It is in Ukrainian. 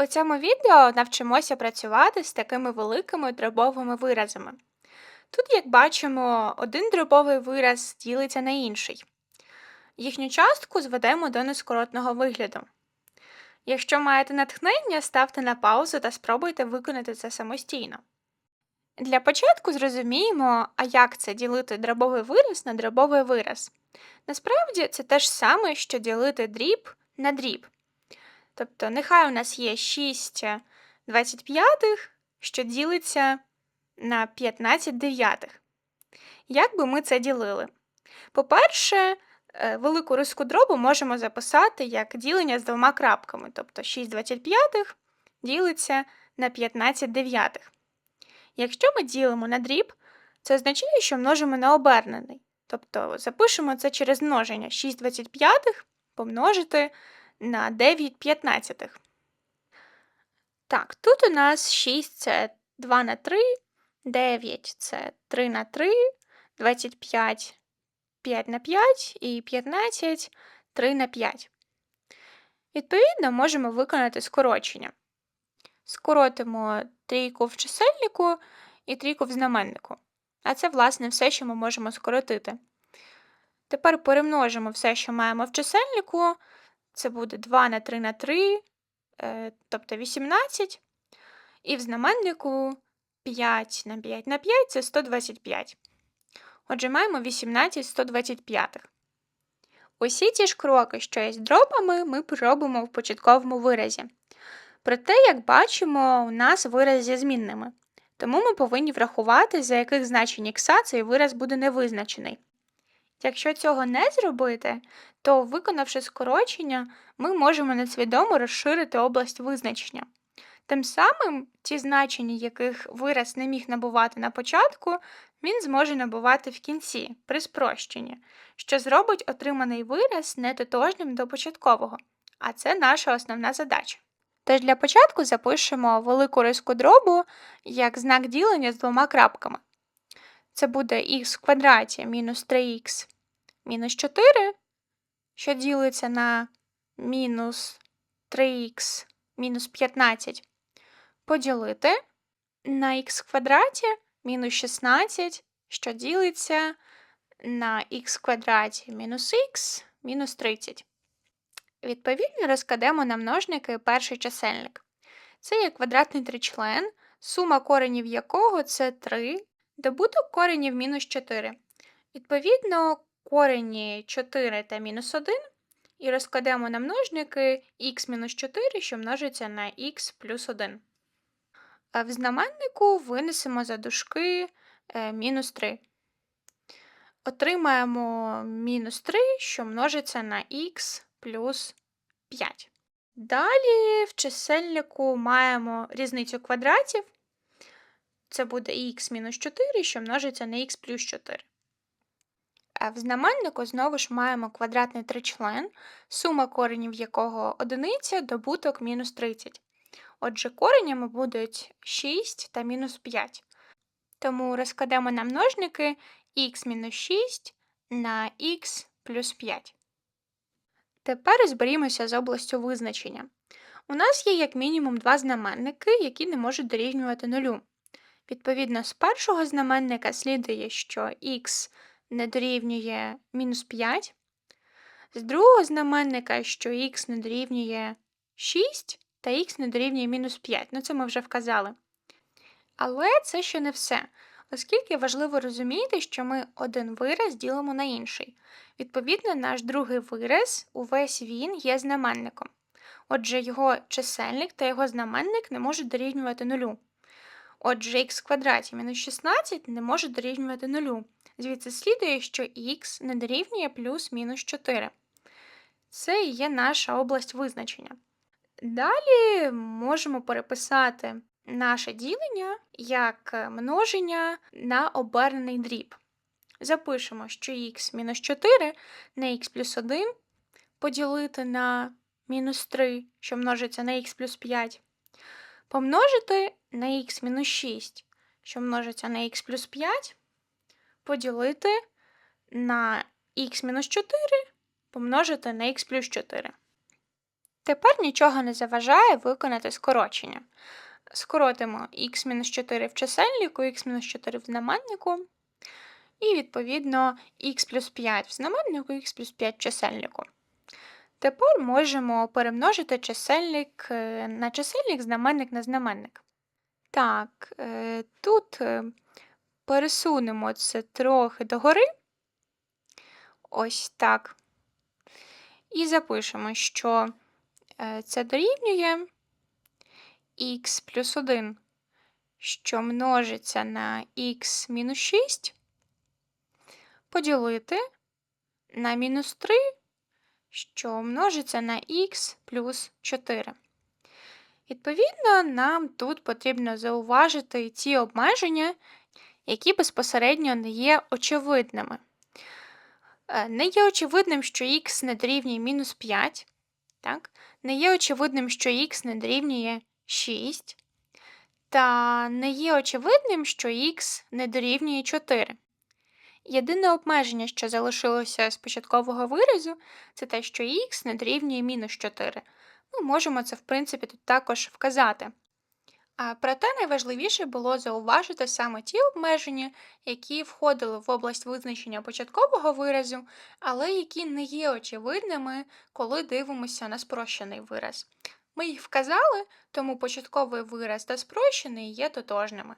У цьому відео навчимося працювати з такими великими дробовими виразами. Тут, як бачимо, один дробовий вираз ділиться на інший. Їхню частку зведемо до нескоротного вигляду. Якщо маєте натхнення, ставте на паузу та спробуйте виконати це самостійно. Для початку зрозуміємо, а як це ділити дробовий вираз на дробовий вираз. Насправді це те ж саме, що ділити дріб на дріб. Тобто, нехай у нас є 6 25, що ділиться на 15 дев'ятих. Як би ми це ділили? По-перше, е, велику риску дробу можемо записати як ділення з двома крапками, тобто 6 25 ділиться на 15 дев'ятих. Якщо ми ділимо на дріб, це означає, що множимо на обернений. Тобто запишемо це через множення 6 25 помножити на 9 п'ятнадцятих. Так, тут у нас 6 це 2 на 3, 9 це 3 на 3, 25 5 на 5 і 15 3 на 5. Відповідно, можемо виконати скорочення. Скоротимо трійку в чисельнику і трійку в знаменнику. А це, власне, все, що ми можемо скоротити. Тепер перемножимо все, що маємо в чисельнику. Це буде 2 на 3 на 3, е, тобто 18. І в знаменнику 5 на 5 на 5 це 125. Отже, маємо 18 125. Усі ті ж кроки, що є з дробами, ми робимо в початковому виразі. Проте, як бачимо, у нас вираз зі змінними. Тому ми повинні врахувати, за яких значень ікса цей вираз буде невизначений. Якщо цього не зробити, то, виконавши скорочення, ми можемо несвідомо розширити область визначення. Тим самим ті значення, яких вираз не міг набувати на початку, він зможе набувати в кінці при спрощенні, що зробить отриманий вираз нетотожним до початкового, а це наша основна задача. Тож для початку запишемо велику риску дробу як знак ділення з двома крапками. Це буде х в квадраті мінус 3х мінус 4, що ділиться на мінус 3х мінус 15, поділити на х квадраті мінус 16, що ділиться на х квадраті мінус х мінус 30. Відповідно, розкладемо на множники перший чисельник. Це є квадратний тричлен, сума коренів якого це 3, добуток коренів мінус 4. Відповідно, корені 4 та мінус 1 і розкладемо на множники х-4, що множиться на х плюс 1. В знаменнику винесемо за дужки е, мінус 3. Отримаємо мінус 3, що множиться на х плюс 5. Далі в чисельнику маємо різницю квадратів. Це буде х-4, що множиться на х плюс 4. В знаменнику знову ж маємо квадратний тричлен, сума коренів якого одиниця, добуток мінус 30. Отже, коренями будуть 6 та мінус 5. Тому розкладемо на множники х мінус 6 на х плюс 5. Тепер розберімося з областю визначення. У нас є як мінімум два знаменники, які не можуть дорівнювати нулю. Відповідно, з першого знаменника слідує, що х не дорівнює мінус 5, з другого знаменника, що х не дорівнює 6 та х не дорівнює мінус 5. Ну це ми вже вказали. Але це ще не все, оскільки важливо розуміти, що ми один вираз ділимо на інший. Відповідно, наш другий вираз, увесь він є знаменником. Отже, його чисельник та його знаменник не можуть дорівнювати нулю. Отже, х квадраті мінус 16 не може дорівнювати нулю. Звідси слідує, що х не дорівнює плюс-мінус 4. Це і є наша область визначення. Далі можемо переписати наше ділення як множення на обернений дріб. Запишемо, що х мінус 4 на х плюс 1 поділити на мінус 3, що множиться на х плюс 5, помножити на х мінус 6, що множиться на х плюс 5, поділити на х-4 помножити на х плюс 4. Тепер нічого не заважає виконати скорочення. Скоротимо х-4 в чисельнику, х-4 в знаменнику, і, відповідно, х плюс 5 в знаменнику, х плюс 5 в чисельнику. Тепер можемо перемножити чисельник е, на чисельник, знаменник на знаменник. Так, е, тут е, пересунемо це трохи догори. Ось так. І запишемо, що е, це дорівнює х плюс 1, що множиться на х мінус 6, поділити на мінус 3, що множиться на х плюс 4. Відповідно, нам тут потрібно зауважити ті обмеження, які безпосередньо не є очевидними. Е, Не є очевидним, що х не мінус 5, так? не є очевидним, що х не дорівнює 6, та не є очевидним, що х не дорівнює 4. Єдине обмеження, що залишилося з початкового виразу, це те, що х не мінус 4. Ми можемо це, в принципі, тут також вказати. А проте найважливіше було зауважити саме ті обмеження, які входили в область визначення початкового виразу, але які не є очевидними, коли дивимося на спрощений вираз. Ми їх вказали, тому початковий вираз та спрощений є тотожними.